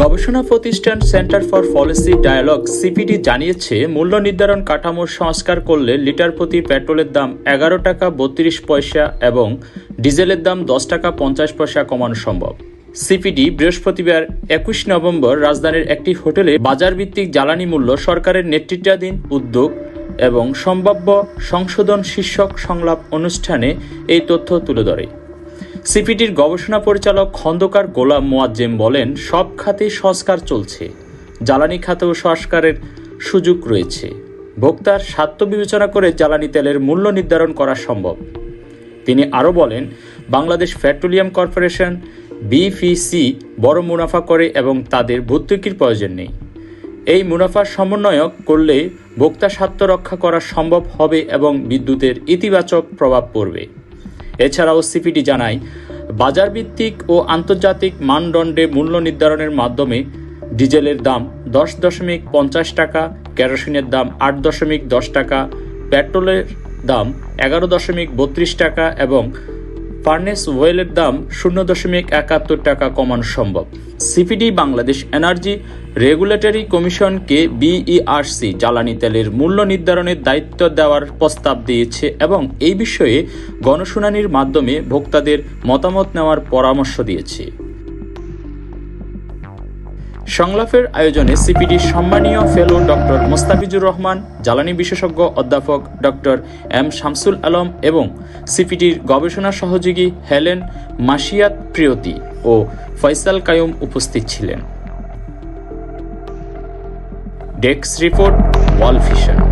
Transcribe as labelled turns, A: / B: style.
A: গবেষণা প্রতিষ্ঠান Centre for Policy Dialogue CPD জানিয়েছে, মূল্য নির্ধারণ কাঠামোর সংস্কার করলে লিটার প্রতি পেট্রোলের দাম এগারো টাকা বত্রিশ পয়সা এবং ডিজেলের দাম দশ টাকা পঞ্চাশ পয়সা কমানো সম্ভব। সিপিডি বৃহস্পতিবার একুশ নভেম্বর রাজধানীর একটি হোটেলে বাজারভিত্তিক জ্বালানি মূল্য সরকারের নেতৃত্বাধীন উদ্যোগ এবং সম্ভাব্য সংশোধন শীর্ষক সংলাপ অনুষ্ঠানে এই তথ্য তুলে ধরে। সিপিটির গবেষণা পরিচালক খন্দকার গোলাম মোয়াজ্জেম বলেন, সব খাতেই সংস্কার চলছে। জ্বালানি খাতেও সংস্কারের সুযোগ রয়েছে। ভোক্তার স্বার্থ বিবেচনা করে জ্বালানি তেলের মূল্য নির্ধারণ করা সম্ভব। তিনি আরও বলেন, বাংলাদেশ পেট্রোলিয়াম কর্পোরেশন, বিপিসি, বড় মুনাফা করে এবং তাদের ভর্তুকির প্রয়োজন নেই। এই মুনাফার সমন্বয়ক করলে ভোক্তা স্বার্থ রক্ষা করা সম্ভব হবে এবং বিদ্যুতের ইতিবাচক প্রভাব পড়বে। এছাড়াও সিপিডি জানায়, বাজারভিত্তিক ও আন্তর্জাতিক মানদণ্ডে মূল্য নির্ধারণের মাধ্যমে ডিজেলের দাম দশ দশমিক পঞ্চাশ টাকা, কেরোসিনের দাম আট দশমিক দশ টাকা, পেট্রোলের দাম এগারো দশমিক বত্রিশ টাকা এবং ফার্নেস ওয়েলের দাম শূন্য দশমিক একাত্তর টাকা কমানো সম্ভব। সিপিডি বাংলাদেশ এনার্জি রেগুলেটরি কমিশনকে বিইআরসি জ্বালানি তেলের মূল্য নির্ধারণের দায়িত্ব দেওয়ার প্রস্তাব দিয়েছে এবং এই বিষয়ে গণশুনানির মাধ্যমে ভোক্তাদের মতামত নেওয়ার পরামর্শ দিয়েছে। সংলাপের আয়োজনে সিপিডির সম্মানীয় ফেলো ডক্টর মোস্তাফিজুর রহমান, জ্বালানি বিশেষজ্ঞ অধ্যাপক ডক্টর এম শামসুল আলম এবং সিপিডির গবেষণা সহযোগী হেলেন মাসিয়াত প্রিয়তি ও ফয়সাল কায়ুম উপস্থিত ছিলেন। ডেক্স রিপোর্ট, ওয়াল ভিশন।